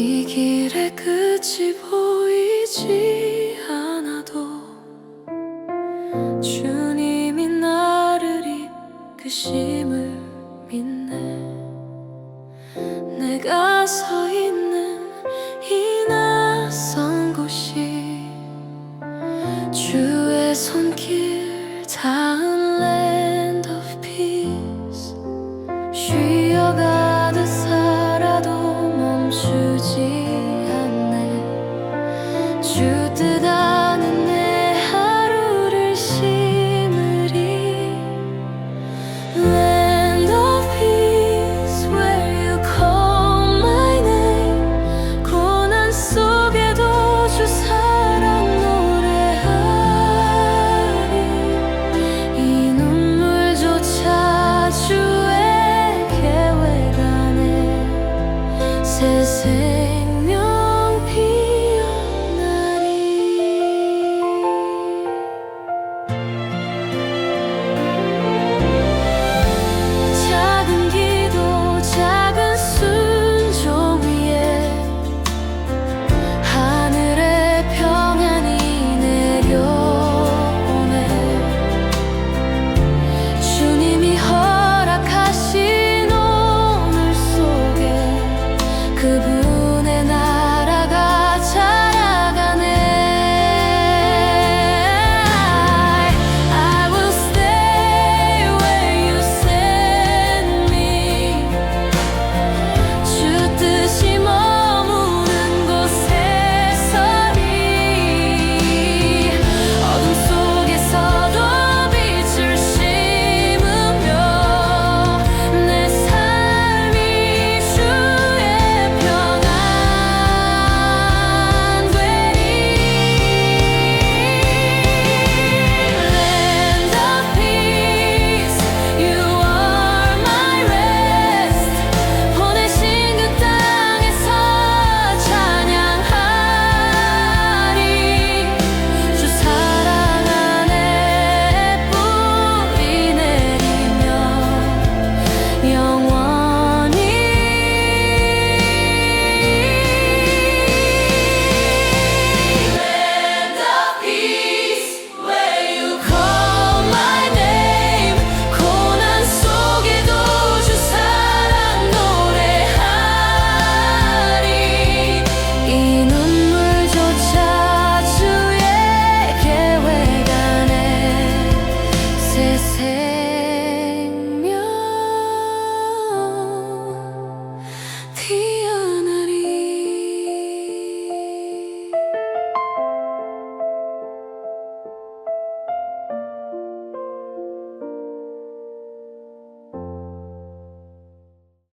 이 길의 끝이 보이지 않아도 주님이 나를 이끄심을 믿네. 내가 서 있는 이 낯선 곳이 주의 손길